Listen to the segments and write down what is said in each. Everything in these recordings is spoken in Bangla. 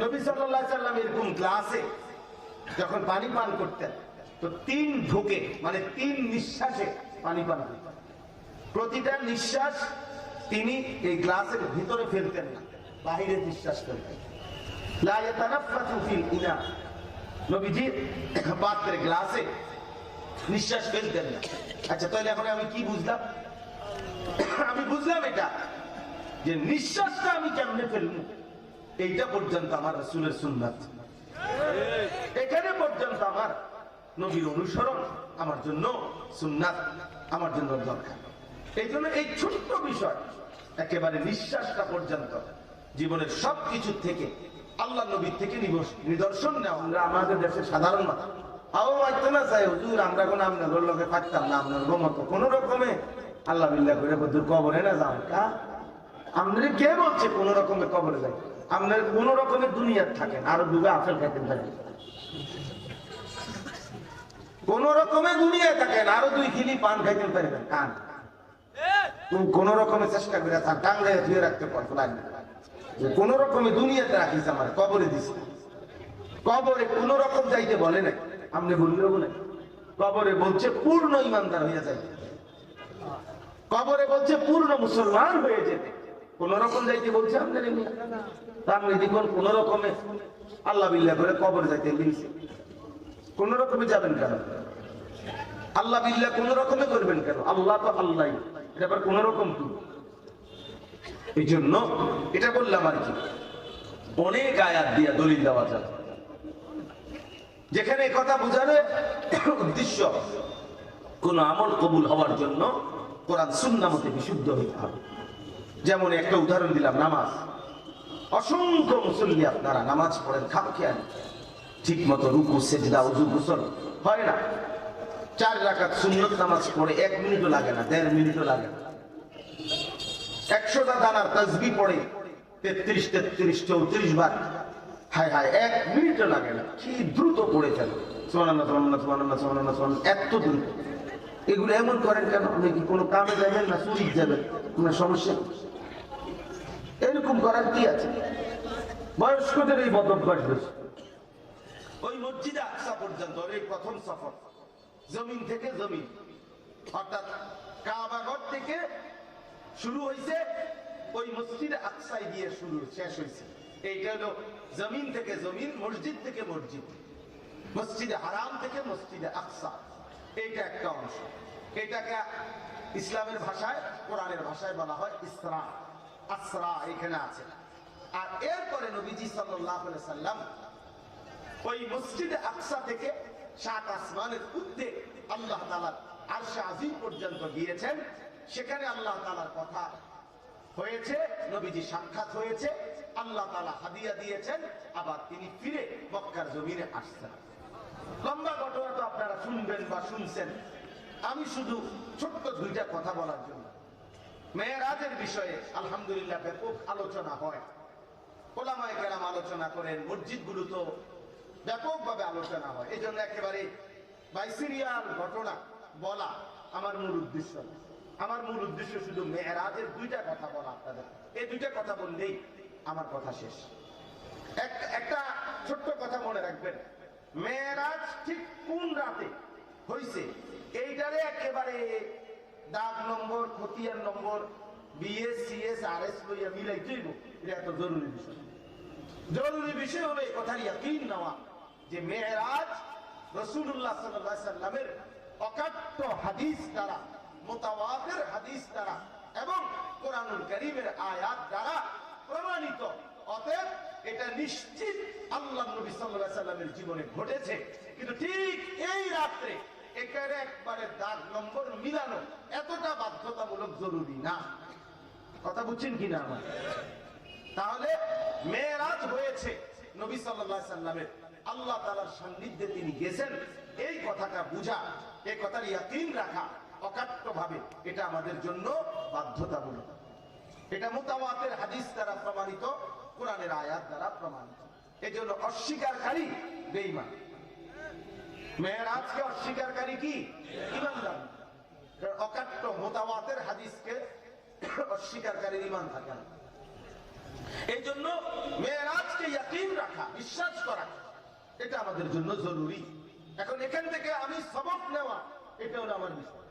নবী সাল্লাম এরকম গ্লাসে যখন পানি পান করতেন, তো তিন ঢোকে মানে তিন নিঃশ্বাসে পানি পান প্রতিটা নিঃশ্বাস তিনি এই গ্লাসের ভিতরে ফেলতেন না, বাহিরে নিঃশ্বাস ফেলতেন। নবীজি পাত্রে গ্লাসে নিঃশ্বাস ফেলতেন না। আচ্ছা তাহলে এখন আমি কি বুঝলাম? আমি বুঝলাম এটা। যে নিঃশ্বাসটা আমি কেমনে ফেলব? এইটা পর্যন্ত আমার রসুলের সুন্নাত। এখানে পর্যন্ত আমার নবীর অনুসরণ আমার জন্য সুন্নাত, আমার জন্য দরকার। এই জন্য এই ছোট্ট বিষয়, একেবারে নিঃশ্বাসটা পর্যন্ত, জীবনের সব কিছু থেকে আল্লাহ নবীর থেকে নিদর্শন নেওয়া আমরা আমাদের দেশের সাধারণ মানুষ। আও আমরা কোনো আপনাদের লোকে না, আপনার রকমে আল্লাহ বিল্লাহ করে কবরে না যাও কা আপনার কে বলছে কোন রকমে কবরে যাই আপনার কোন রকমের দুনিয়ার থাকেন আরও ডুবে আপেল খাইতেন থাকেন কোন রকমে দুনিয়ায় থাকেন আরও দুই খিলি পান খাইতেন পারবেন কান। তুমি কোন রকমে চেষ্টা করে থাক টাঙ্গায় ধুয়ে রাখতে পারতো লাগবে কোন রকমে দুনিয়াতে রাখিস আমার, কবরে দিস। কবরে কোন রকম যাইতে বলে না আপনি বললেও বলে কবরে বলছে পূর্ণ ইমানদার হয়ে যায় কবরে বলছে পূর্ণ মুসলমান হয়ে যেতে কোন রকম যাইতে বলছে আপনার তা আপনি দেখুন কোন রকমে আল্লাহ বিল্লাহ করে কবর যাইতে লিখছে কোন রকমে যাবেন কেন? আল্লাহ বিল্লাহ কোন রকমে করবেন কেন? আল্লাহ তো আল্লাহ এটা কোন রকম কি? এই জন্য এটা বললাম আর কি, অনেক আয়াত দিয়া দলিল দেওয়া যাবে যেখানে কথা বোঝানোর উদ্দেশ্য, কোন আমল কবুল হওয়ার জন্য কোরআন সুন্না মতে বিশুদ্ধ হইতে হবে। যেমন একটা উদাহরণ দিলাম, নামাজ। অসংখ্য মুসল্লি আপনারা নামাজ পড়েন, খাপ খেয়াল ঠিক মতো রুকু, সেজদা, উজু, গোসল হয় না। চার রাকাত সুন্নত নামাজ পড়ে এক মিনিটও লাগে না, দেড় মিনিটও লাগে না। একশোটা দানার তসবি পড়ে, তেত্রিশ তেত্রিশ, চৌত্রিশ বার। হায় হায়, এক মিনিটও লাগে না। কি দ্রুত পড়ে ফেলে। সোমানাল্লাহ সোমানাল্লাহ সোমানাল্লাহ এত দ্রুত। এগুলো এমন করেন কেন? আপনি কি কোনো কামে যাবেন না চুরি যাবেন? কোনো সমস্যা? এরকম করার কি আছে? বয়স্কদের এই বদভ্যাস বেশি। ওই মসজিদে আকসা পর্যন্ত এই প্রথম সফর। জমিন থেকে জমিন। অর্থাৎ কাবাগর থেকে শুরু হয়েছে ওই মসজিদে আকসাই দিয়ে শুরু শেষ হয়েছে এইটা হলো জমিন থেকে জমিন মসজিদ থেকে মসজিদ। মসজিদে হারাম থেকে মসজিদে আকসা। এইটা একটা অংশ। এটাকে ইসলামের ভাষায় কোরআনের ভাষায় বলা হয় ইসরা। আসরা এখানে আছে। আর এরপরে নবীজি আলাইহি সাল্লাম ওই মসজিদে আকসা থেকে সাত আসমানের উদ্দে আল্লাহ তালার আরশে আজিম পর্যন্ত গিয়েছেন। সেখানে আল্লাহ তালার কথা হয়েছে, নবীজি সাক্ষাৎ হয়েছে, আল্লাহ তালা হাদিয়া দিয়েছেন, আবার তিনি ফিরে মক্কার জমিনে আসছেন। লম্বা ঘটনা তো আপনারা শুনবেন বা শুনছেন। আমি শুধু ছোট্ট দুইটা কথা বলার জন্য। মেয়েরাজের বিষয়ে আলহামদুলিল্লাহ ব্যাপক আলোচনা হয়। ওলামায় কেরাম আলোচনা করেন, মসজিদগুলো তো ব্যাপকভাবে আলোচনা হয়। এই জন্য একেবারে বাইসিরিয়াল ঘটনা বলা আমার মূল উদ্দেশ্য। আমার মূল উদ্দেশ্য শুধু মেয়েরাজের দুইটা কথা বলা আপনাদের। এই দুইটা কথা বললেই আমার কথা শেষ। এক- একটা ছোট্ট কথা মনে রাখবেন। মেয়েরাজ ঠিক কোন রাতে হইছে? এইটারে একেবারে দাগ নম্বর, খতিয়ান number, BS, CS R S লইয়া মিলাই তুইব। এটা এত জরুরি বিষয়। জরুরি বিষয় হলো কথার ইয়াকিন নেওয়া যে মেয়েরাজ রসুল্লাহ সাল্লামের অকাট্য হাদিস দ্বারা মোতাওয়াতের হাদিস দ্বারা এবং কোরআনুল করিমের আয়াত দ্বারা প্রমাণিত। অতএব এটা নিশ্চিত আল্লাহ নবী সাল্লাহ সাল্লামের জীবনে ঘটেছে। কিন্তু ঠিক এই রাত্রে এখানে একবারে দাগ নম্বর মিলানো এতটা বাধ্যতামূলক জরুরি না। কথা বুঝছেন কিনা আমার? তাহলে মেয়েরাজ হয়েছে নবী সাল্লাহ সাল্লামের। আল্লাহ তালার সান্নিধ্যে তিনি গেছেন। এই কথাটা বুঝা, এই কথার ইয়াকিন রাখা অকাট্য ভাবে এটা আমাদের জন্য বাধ্যতামূলক। এটা মোতাবাতের হাদিস দ্বারা প্রমাণিত, কোরআনের আয়াত দ্বারা প্রমাণিত। এই জন্য অস্বীকারী বেইমান মেয়েরাজকে অস্বীকারী কি? ইমানদার অকাট্য মোতাবাতের হাদিসকে অস্বীকারীর ইমান থাকে না। এই জন্য মেয়েরাজকে ইয়াকিন রাখা, বিশ্বাস করা, এটা আমাদের জন্য জরুরি। এখন এখান থেকে আমি সবক নেওয়া, এটা হলো আমার বিষয়।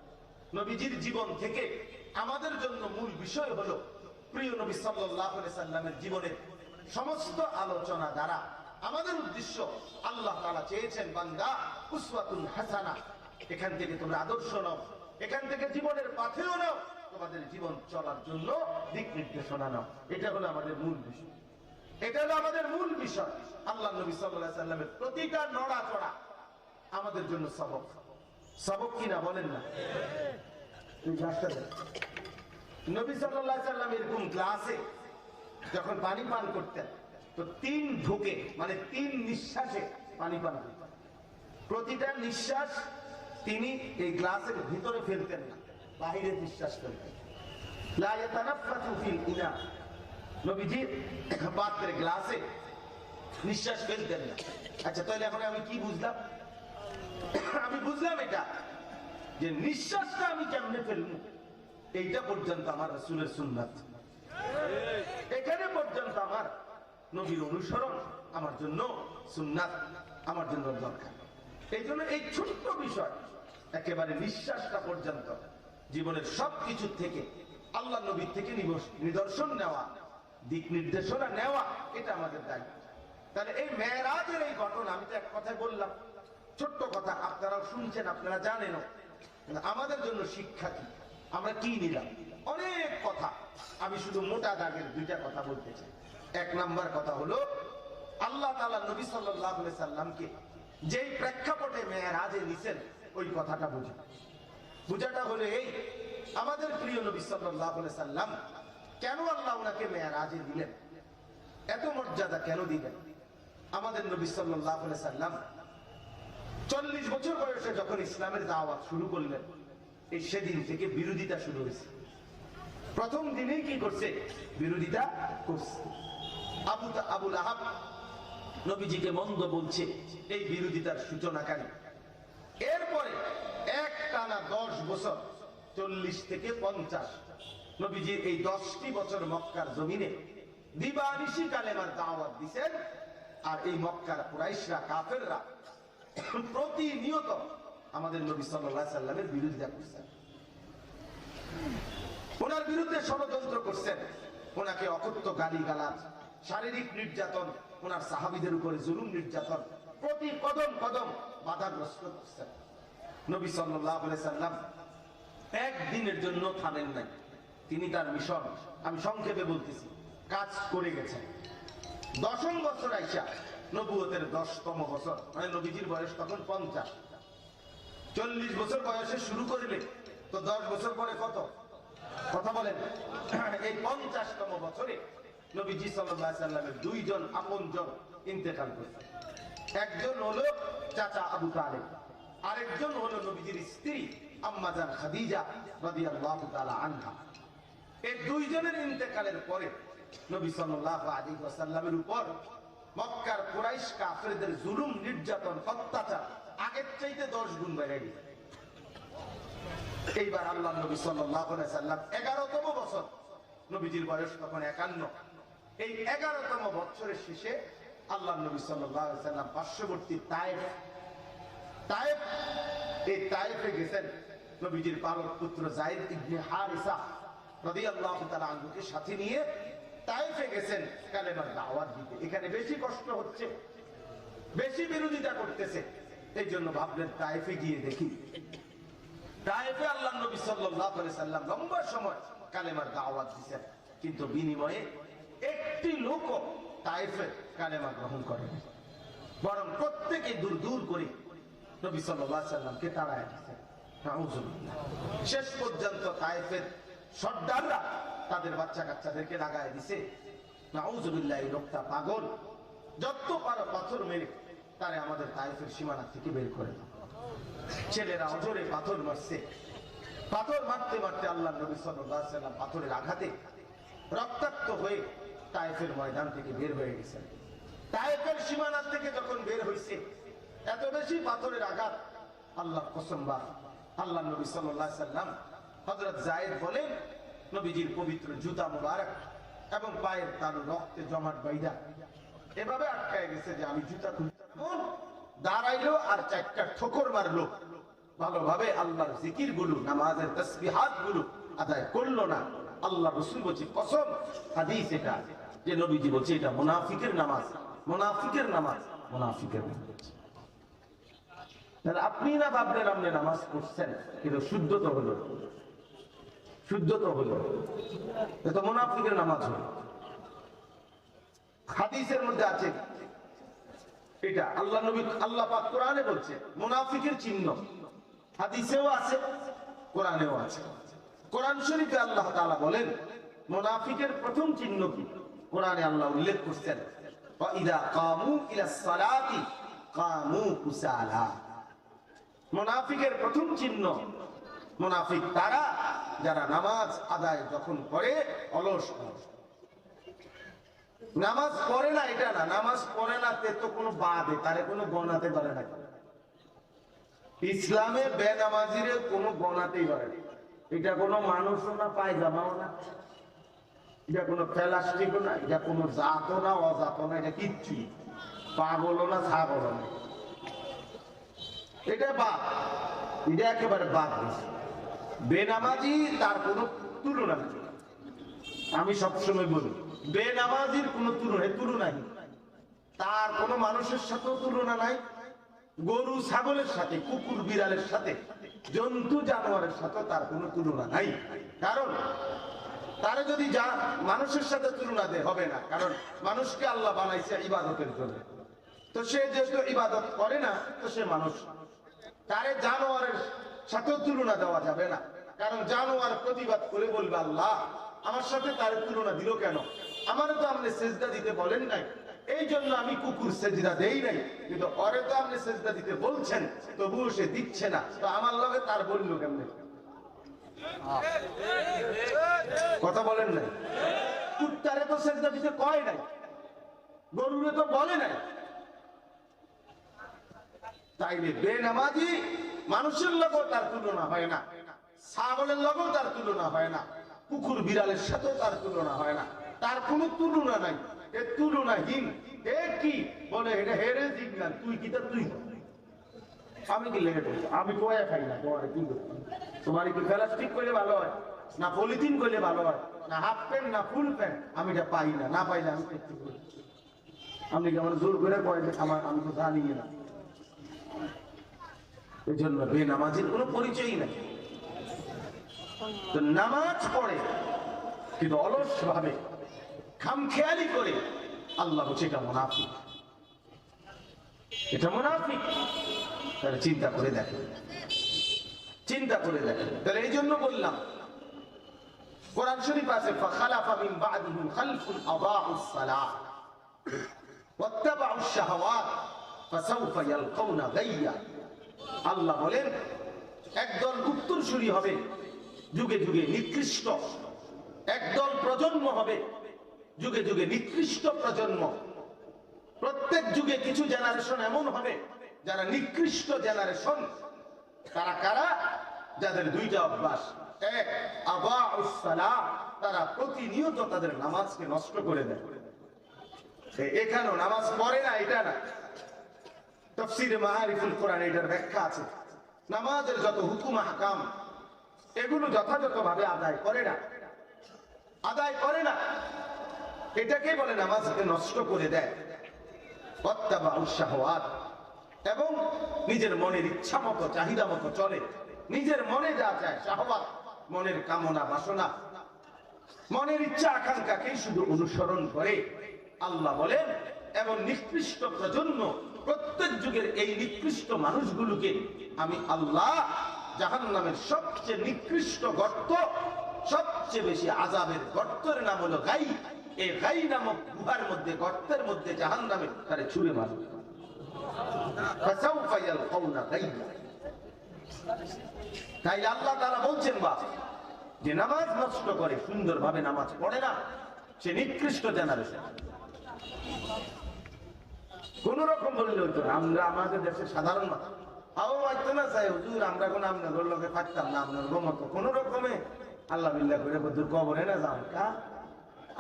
নবীজির জীবন থেকে আমাদের জন্য মূল বিষয় হলো, প্রিয় নবী সাল্লাহ সাল্লামের জীবনের সমস্ত আলোচনা দ্বারা আমাদের উদ্দেশ্য আল্লাহ তালা চেয়েছেন, বান্দা উসওয়াতুল হাসানা, এখান থেকে তোমরা আদর্শ নাও, এখান থেকে জীবনের পাথেও নাও, তোমাদের জীবন চলার জন্য দিক নির্দেশনা নাও। এটা হলো আমাদের মূল বিষয়। এটা হলো আমাদের মূল বিষয়। আল্লাহ নবী সাল্লাহ সাল্লামের প্রতিটা নড়াচড়া আমাদের জন্য সবক। সবক কিনা বলেন না। নবী সাল্লাহ সাল্লাম এরকম গ্লাসে যখন পানি পান করতেন তো তিন ঢুকে মানে তিন নিঃশ্বাসে পানি পান প্রতিটা নিঃশ্বাস তিনি এই গ্লাসের ভিতরে ফেলতেন না, বাহিরে নিঃশ্বাস ফেলতেন। না। আচ্ছা কি আমি বুঝলাম এটা, যে নিঃশ্বাসটা আমি এইটা পর্যন্ত আমার এখানে নবীর অনুসরণ আমার জন্য সুন্নাত, আমার জন্য দরকার। এই জন্য এই ছোট্ট বিষয় একেবারে নিঃশ্বাসটা পর্যন্ত জীবনের সব কিছু থেকে আল্লাহ নবীর থেকে নিদর্শন নেওয়া, দিক নির্দেশনা নেওয়া, এটা আমাদের দায়িত্ব। তাহলে এই মেয়েরাজের এই ঘটনা, আমি তো এক কথায় বললাম, ছোট্ট কথা, আপনারাও শুনছেন, আপনারা কিন্তু আমাদের জন্য শিক্ষা কি? আমরা কি নিলাম? অনেক কথা। আমি শুধু মোটা দাগের দুইটা কথা বলতে চাই। এক নাম্বার কথা হলো, আল্লাহ তালা নবী সাল্লাহ সাল্লামকে যেই প্রেক্ষাপটে মেয়েরাজে নিছেন, ওই কথাটা বুঝি। বুঝাটা হলো এই, আমাদের প্রিয় নবী সাল্লাহ সাল্লাম কেন আল্লাহ ওনাকে মেয়েরাজে দিলেন? এত মর্যাদা কেন দিলেন? আমাদের নবী সাল্লাহ সাল্লাম চল্লিশ বছর বয়সে যখন ইসলামের দাওয়াত শুরু করলেন, এই সেদিন থেকে বিরোধিতা শুরু হয়েছে। প্রথম দিনেই কি করছে? বিরোধিতা করছে। আবু আবুল আহাব নবীজিকে মন্দ বলছে, এই বিরোধিতার এরপরে এক টানা দশ বছর, চল্লিশ থেকে পঞ্চাশ, নবীজির এই দশটি বছর মক্কার জমিনে দিবানিশি কালেমার দাওয়াত দিছেন, আর এই মক্কার কুরাইশরা, কাফেররা প্রতিনিয়ত আমাদের নবী সাল্লাহ সাল্লামের বিরোধিতা করছেন। ওনার বিরুদ্ধে ষড়যন্ত্র করছেন। ওনাকে অকথ্য গালি গালাজ শারীরিক নির্যাতন, ওনার সাহাবিদের উপরে জুলুম নির্যাতন, প্রতি কদম কদম বাধাগ্রস্ত করছেন নবী সাল্লাম একদিনের জন্য থামেন নাই। তিনি তার মিশন, আমি সংক্ষেপে বলতেছি, কাজ করে গেছেন। দশম বছর আইসা, নবুয়তের দশতম বছর মানে নবীজির বয়স তখন পঞ্চাশ। চল্লিশ বছর বয়সে শুরু করলে, তো দশ বছর পরে কত? কথা বলেন। এই পঞ্চাশতম বছরে নবীজি সাল্লামের দুইজন আপন জন ইন্তেকাল করেছে। একজন হলো চাচা আবু তালেব, আরেকজন হলো নবীজির স্ত্রী আম্মাজান খাদিজা রাদিয়াল্লাহু আনহা। এই দুইজনের ইন্তেকালের পরে নবী সাল্লাল্লাহু আলাইহি ওয়াসাল্লামের উপর মক্কার কুরাইশ কাফেরদের জুলুম, নির্যাতন, অত্যাচার আগের চাইতে দশ গুণ বেড়ে গেছে। এইবার আল্লাহ নবী সাল্লাম এগারোতম বছর, নবীজির বয়স তখন একান্ন। এই এগারোতম বছরের শেষে আল্লাহ নবী সাল্লাম পার্শ্ববর্তী তায়েফ তায়েফ, এই তায়েফে গেছেন নবীজির পালক পুত্র জাইদ ইবনে হারিসা রাদিয়াল্লাহু তাআলা আনহুকে সাথে নিয়ে তায়েফে গেছেন কালেমার দাওয়াত দিতে। এখানে বেশি কষ্ট হচ্ছে, বেশি বিরোধিতা করতেছে এই জন্য ভাবলেন তায়েফে গিয়ে দেখি। তায়েফে আল্লাহ নবী আলাইহি সাল্লাম লম্বা সময় কালেমার দাওয়াত দিয়েছেন কিন্তু বিনিময়ে একটি লোকও তায়েফে কালেমা গ্রহণ করেন। বরং প্রত্যেকে দূর দূর করে নবী সাল্লামকে তাড়ায়। শেষ পর্যন্ত তায়েফের সর্দাররা তাদের বাচ্চা কাচ্চাদেরকে লাগায় দিছে। নাউজুবিল্লাহ, এই লোকটা পাগল। যত পারো পাথর মেরে তারে আমাদের তায়েফের সীমানা থেকে বের করে ছেলেরা অজরে পাথর মারছে। পাথর মারতে মারতে আল্লাহ নবী সাল্লাম পাথরের আঘাতে রক্তাক্ত হয়ে তায়েফের ময়দান থেকে বের হয়ে গেছেন। তায়েফের সীমানা থেকে যখন বের হয়েছে এত বেশি পাথরের আঘাত আল্লাহ কসম্বা আল্লাহ নবী আলাইহি সাল্লাম হযরত জায়েদ বলেন, নবীজির পবিত্র জুতা মুবারক এবং পায়ের তার রক্তে জমাট বাইদা এভাবে আটকায় গেছে যে আমি জুতা খুলতে দাঁড়াইলো আর চারটা ঠোকর মারলো। ভালোভাবে আল্লাহর জিকিরগুলো নামাজের তসবিহাতগুলো আদায় করল না। আল্লাহ রসুল বলছি, কসম, হাদিস এটা। যে নবীজি বলছে, এটা মুনাফিকের নামাজ মুনাফিকের নামাজ মুনাফিকের নামাজ। আপনি না ভাবলেন আপনি নামাজ পড়ছেন, কিন্তু শুদ্ধ তো হলো। শুদ্ধ তো হলো। তো মুনাফিকের নামাজ হলো। হাদিসের মধ্যে আছে এটা, আল্লাহ নবী, আল্লাহ পাক কোরআনে বলছে, মুনাফিকের চিহ্ন। হাদিসেও আছে, কোরআনেও আছে। কোরআন শরীফে আল্লাহ তাআলা বলেন, মুনাফিকের প্রথম চিহ্ন কি? কোরআনে আল্লাহ উল্লেখ করছেন মুনাফিকের প্রথম চিহ্ন মুনাফিক তারা, যারা নামাজ আদায় যখন করে, অলস নামাজ পড়ে না এটা না, নামাজ পড়ে না তে তো কোনো বাদে, তারে কোনো গণাতে পারে না। ইসলামে বেনামাজিরে কোনো গণাতেই পারে না। এটা কোনো মানুষও না, পায়জামাও না। এটা কোনো প্লাস্টিকও না, এটা কোনো জাতও না, অজাতও না, এটা কিচ্ছুই পাগলও না, ছাগলও না। এটা বাদ। এটা একেবারে বাদ দিছে। বেনামাজি তার কোনো তুলনা নেই। আমি সবসময় বলি, বেনামাজির কোনো তুলনা তুলনা নেই। তার কোনো মানুষের সাথেও তুলনা নাই, গরু, ছাগলের সাথে, কুকুর, বিড়ালের সাথে, জন্তু, জানোয়ারের সাথে তার কোনো তুলনা নাই। কারণ তারে যদি যা মানুষের সাথে তুলনা দে, হবে না। কারণ মানুষকে আল্লাহ বানাইছে ইবাদতের জন্য। তো সে যেহেতু ইবাদত করে না, তো সে মানুষ। তারে জানোয়ারের সাথেও তুলনা দেওয়া যাবে না। কারণ জানোয়ার প্রতিবাদ করে বলবে, আল্লাহ, আমার সাথে তার তুলনা দিল কেন? আমারও তো আপনি সেজদা দিতে বলেন নাই। এই জন্য আমি কুকুর সেজদা দেই নাই। কিন্তু অরে তো আপনি সেজদা দিতে বলছেন, তবুও সে দিচ্ছে না। তো আমার লগে তার বলল কেমনে? কথা বলেন নাই। কুত্তারে তো সেজদা দিতে কয় নাই, গরুরে তো বলে নাই। তাইলে বেনামাজি মানুষের লগেও তার তুলনা হয় না, ছাগলের লগেও তার তুলনা হয় না, কুকুর বিড়ালের সাথেও তার তুলনা হয় না। তার কোনো তুলনা নাই, এ তুলনাহীন, এ কি? বলে, এটা হেরে জিজ্ঞান তুই কি তা তুই। আমি কি লেগে আমি কয়া খাই না? তোমার কি? তোমার কি প্লাস্টিক করলে ভালো হয়? না পলিথিন করলে ভালো হয়? না হাফ প্যান্ট না ফুল প্যান্ট আমি এটা পাই না না পাইলে আমি আপনি কি আমার জোর করে কয় আমার আমি তো জানি না। এই জন্য বেনামাজির কোনো পরিচয়ই নাই। তো নামাজ পড়ে, কিন্তু অলস ভাবে খামখেয়ালি করে আল্লাহ বলছে এটা মুনাফিক। এটা মুনাফিক। তাহলে চিন্তা করে দেখে চিন্তা করে দেখে তাহলে এই জন্য বললাম, কোরআন শরীফ আছে আল্লাহ বলেন, একদল উত্তরসূরি হবে, যুগে যুগে নিকৃষ্ট। একদল প্রজন্ম হবে, যুগে যুগে নিকৃষ্ট প্রজন্ম। প্রত্যেক যুগে কিছু জেনারেশন এমন হবে যারা নিকৃষ্ট জেনারেশন তারা কারা? যাদের দুইটা অভ্যাস। এক আবা তারা প্রতিনিয়ত তাদের নামাজকে নষ্ট করে দেয়। এখানেও নামাজ পড়ে না, এটা না। তফসিরে মাহারিফুল কোরআন এটার ব্যাখ্যা আছে। নামাজের যত হুকুম হাকাম এগুলো যথাযথভাবে আদায় করে না। আদায় করে না। এটাকে বলে নামাজকে নষ্ট করে দেয়। অত্যাবা উৎসাহাত এবং নিজের মনের ইচ্ছা মতো, চাহিদা মতো চলে। নিজের মনে যা চায় শাহবাদ মনের কামনা, বাসনা। মনের ইচ্ছা, আকাঙ্ক্ষাকেই শুধু অনুসরণ করে। আল্লাহ বলেন এবং নিকৃষ্ট প্রজন্ম, প্রত্যেক যুগের এই নিকৃষ্ট মানুষগুলোকে আমি আল্লাহ জাহান নামের সবচেয়ে নিকৃষ্ট গর্ত, সবচেয়ে বেশি আজাবের গর্তের নাম হলো গাই। এই গাই নামক গুহার মধ্যে, গর্তের মধ্যে জাহান নামে তারা ছুড়ে মারবে। তাই আল্লাহ তারা বলছেন বা যে নামাজ নষ্ট করে, সুন্দরভাবে নামাজ পড়ে না, সে নিকৃষ্ট জেনারেশন কোন রকম বললে হইতো না। আমরা আমাদের দেশে সাধারণ মানুষ। না আমরা কোন আপনাদের লোকে থাকতাম না, আপনার গমত কোন রকমে আল্লাহ বিল্লাহ করে কবরে না কা?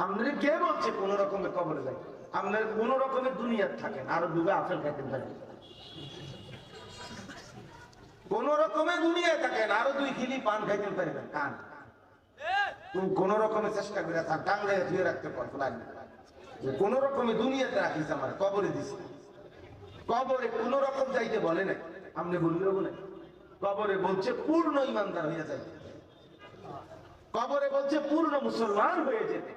আপনার কে বলছে কোন রকমের কবরে যায় আপনার কোন রকমের দুনিয়ার থাকেন আর ডুবে আপেল খাইতেন থাকেন কোন রকমের দুনিয়ায় থাকেন আরও দুই খিলি পান খাইতে পারবেন কান। তুমি কোন রকমের চেষ্টা করে থাক টাঙ্গায় ধুয়ে রাখতে পারতো লাগবে কোন রকমে দুনিয়াতে রাখিস আমার, কবরে দিস কবরে কোন রকম যাইতে বলে না আপনি বললেও বলে কবরে বলছে পূর্ণ ইমানদার হয়ে যাইতে। কবরে বলছে পূর্ণ মুসলমান হয়ে যেতে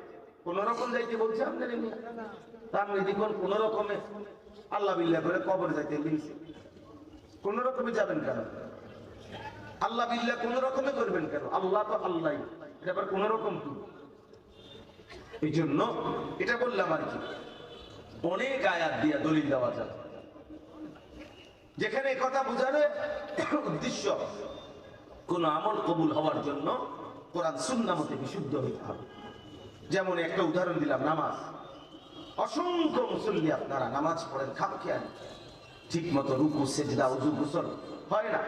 কোন রকম যাইতে বলছে আপনার আপনি দেখুন কোন রকমে আল্লাহ বিল্লাহ করে কবরে যাইতে বলছে কোন রকমে যাবেন কেন? আল্লাহ বিল্লাহ কোন রকমে করবেন কেন? আল্লাহ তো আল্লাহ এটা কোন রকম কি? এই জন্য এটা বললাম আর কি, অনেক আয়াত দিয়া দলিল দেওয়া যায় যেখানে কথা বোঝানোর উদ্দেশ্য, কোন আমল কবুল হওয়ার জন্য কোরআন সুন্না মতে বিশুদ্ধ হইতে হবে। যেমন একটা উদাহরণ দিলাম, নামাজ। অসংখ্য মুসল্লি আপনারা নামাজ পড়েন, খাপ খেয়াল ঠিক মতো রুকু, সেজদা, উজু, গোসল হয় না।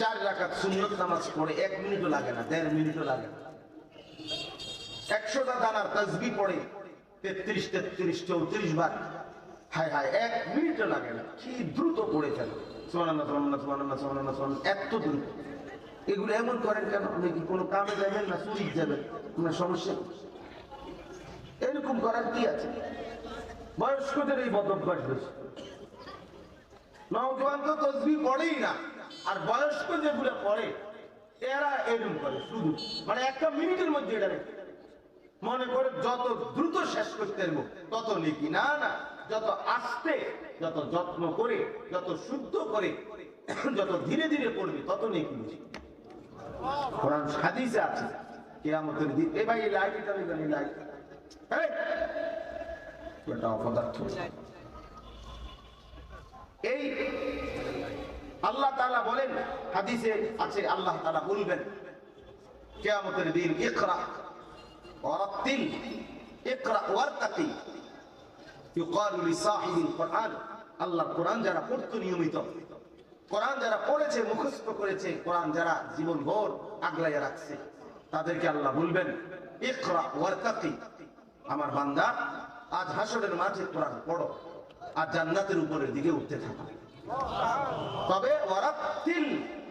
চার রাকাত সুন্নত নামাজ পড়ে এক মিনিটও লাগে না, দেড় মিনিটও লাগে না। একশোটা দানার তসবি পড়ে, তেত্রিশ তেত্রিশ, চৌত্রিশ বার। হায় হায়, এক মিনিটও লাগে না। কি দ্রুত পড়ে ফেল। সোমানান্না সোমানান্না সোমানান্না সোমানান্না সোমানান্না এত দ্রুত। এগুলো এমন করেন কেন? আপনি কি কোনো কামে যাবেন না? চুরি যাবেন? কোনো সমস্যা? এরকম করার কি আছে? বয়স্কদের এই বদভ্যাস বেশি। নওজোয়ান তো তসবি পড়েই না, আর বয়স্ক যেগুলো পড়ে, এরা এরকম করে, শুধু। মানে একটা মিনিটের মধ্যে এটা মনে করে যত দ্রুত শেষ করতে তত নেকি। না না, যত আস্তে, যত যত্ন করে, যত শুদ্ধ করে, যত ধীরে ধীরে পড়বে, তত নেকি বেশি। কোরআন হাদিসে আছে, কিয়ামতের দিন এ ভাই লাইট এটা লাইট! এটা এই আল্লাহ তাআলা বলেন, হাদিসে আছে, আল্লাহ তাআলা বলবেন, কিয়ামতের দিন ইকরা কোরআন। যারা পড়েছে, মুখস্থ করেছে, কোরআন যারা জীবন ভর আগলাইয়া রাখছে, তাদেরকে আল্লাহ বলবেন, ইকরা ওয়ারতাকি আমার বান্দা, আজ হাসরের মাঠে কোরআন পড়ো আর জান্নাতের উপরের দিকে উঠতে থাকো। তবে ওয়ারাত্তিল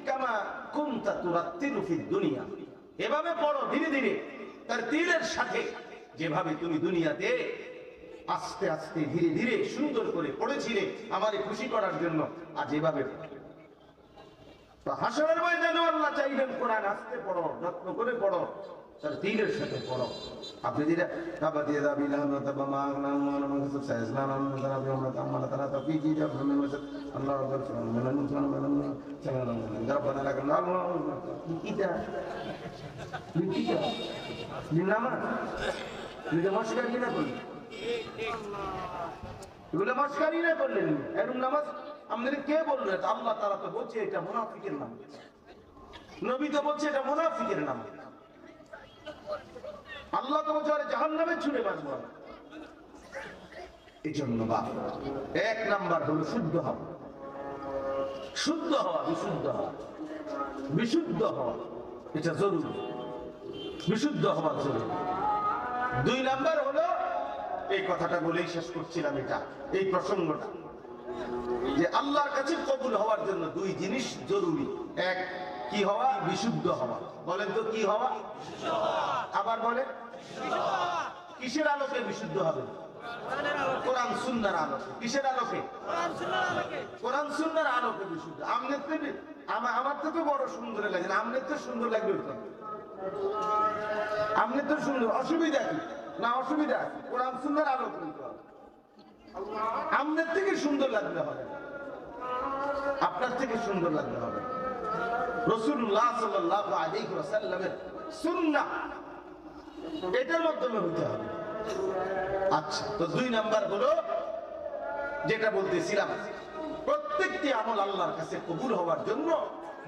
কামা তুরাত্তিলু ফিদ দুনিয়া। এভাবে পড়ো ধীরে ধীরে তার সাথে। যেভাবে তুমি দুনিয়াতে আস্তে আস্তে ধীরে ধীরে সুন্দর করে পড়েছিলে, আমারে খুশি করার জন্য আজ এভাবে হাসরের ময়দানে আল্লাহ চাইবেন কোরআন আস্তে পড়ো, যত্ন করে পড়ো। তার তীরের সাথে পড়ো। আপনি যেটা তাবা দিয়ে দাবি না না তাবা, মা না না না না সব সাইজ না না তারা বিও না তাম্মা তারা তা ফি জি না না আল্লাহ রাব্বুল সুবহানাহু ওয়া তাআলা না না না হামদ কিটা? কিটা? দিনামা দিনা মশকারি না করলেন এগুলো মশকারি না করলেন এরকম নামাজ আমাদের কে বললেন আল্লাহ তারা তো বলছে এটা মুনাফিকের নাম। নবী তো বলছে এটা মুনাফিকের নাম। আল্লাহ তো বলছে আরে জাহান নামে ছুড়ে বাঁচবো। এই জন্য বাপ এক নাম্বার হলো শুদ্ধ হওয়া। শুদ্ধ হওয়া, বিশুদ্ধ হওয়া। বিশুদ্ধ হওয়া, এটা জরুরি। বিশুদ্ধ হওয়া জরুরি। দুই নাম্বার হলো, এই কথাটা বলেই শেষ করছিলাম এটা, এই প্রসঙ্গটা। যে আল্লাহর কাছে কবুল হওয়ার জন্য দুই জিনিস জরুরি। এক, কি হওয়া? বিশুদ্ধ হওয়া। বলেন তো কি হওয়া? আবার বলেন। কিসের আলোকে বিশুদ্ধ হবে? কোরআন সুন্নার আলোকে। কিসের আলোকে? কোরআন সুন্নার আলোকে বিশুদ্ধ। আমনের থেকে আমার বড় সুন্দর লাগে তো সুন্দর লাগবে। আমনের তো সুন্দর। অসুবিধা কি? না, অসুবিধা কোরআন হবে। আমনের থেকে সুন্দর লাগলে হবে। আপনার থেকে সুন্দর লাগলে হবে। রসুল্লাহ সাল্লাল্লাহু আলাইহি ওয়াসাল্লামের সুন্নাহ এটার মাধ্যমে হতে হবে। আচ্ছা তো দুই নাম্বার হলো, যেটা বলতেছিলাম, প্রত্যেকটি আমল আল্লাহর কাছে কবুল হওয়ার জন্য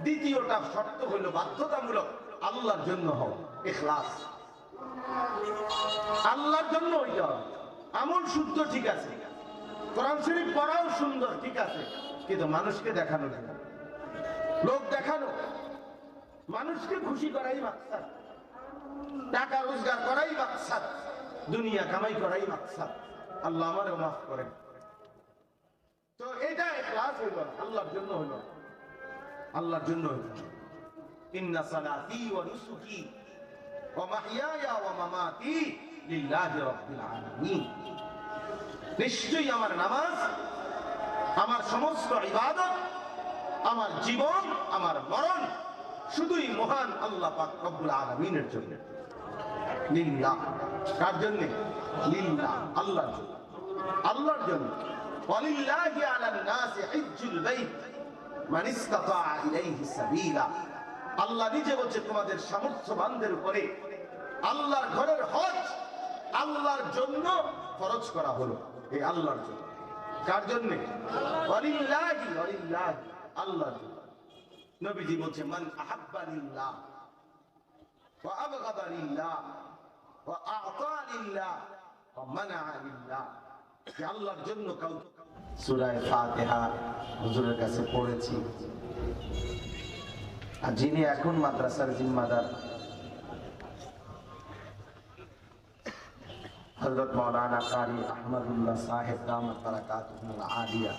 দ্বিতীয়টা শর্ত হলো বাধ্যতামূলক, আল্লাহর জন্য হওয়া ইখলাস আল্লাহর জন্য হইতে হবে। আমল শুদ্ধ ঠিক আছে। কোরআন শরীফ পড়াও সুন্দর, ঠিক আছে। কিন্তু মানুষকে দেখানো লোক দেখানো। মানুষকে খুশি করাই মাকসাদ টাকা রোজগার করাই মাকসাদ, দুনিয়া কামাই করাই মাকসাদ। আল্লাহ আমারও মাফ করেন। তো এটা ক্লাস হইল আল্লাহর জন্য হইল আল্লাহর জন্য হইল ইন্না সালাতি ওয়া নুসুকি ওয়া মাহইয়ায়া ওয়া মামাতি লিল্লাহি রাব্বিল আলামিন। নিশ্চয়ই আমার নামাজ, আমার সমস্ত ইবাদত, আমার জীবন, আমার মরণ, শুধুই মহান আল্লাহ পাক রব্বুল আলামিনের জন্য। লিল্লাহ কার জন্য? লিল্লাহ আল্লাহর জন্য। আল্লাহর জন্য। ওয়ালিল্লাহি আলান নাসি হিজ্জুল বাইত মান ইসতাতা ইলাইহি সাবিলা। আল্লাহ নিজে বলছে, তোমাদের সামর্থ্যবানদের উপরে আল্লাহর ঘরের হজ আল্লাহর জন্য খরচ করা হলো। এই আল্লাহর জন্য। কার জন্য? ওয়ালিল্লাহি ওয়ালিল্লাহি, আল্লাহর জন্য। নবীজি বলছে, মান আহাব্বা লিল্লাহ ওয়া আবগাদা লিল্লাহ ওয়া আ'তা লিল্লাহ ওয়া মানা'a লিল্লাহ যে আল্লাহর জন্য কাউকে সূরা ফাতিহা হুজুরের কাছে পড়েছি। আর যিনি এখন মাদ্রাসার জিম্মাদার, হযরত মাওলানা কারি আহমদুল্লাহ সাহেব দামত বারাকাতুহুল আলিয়া।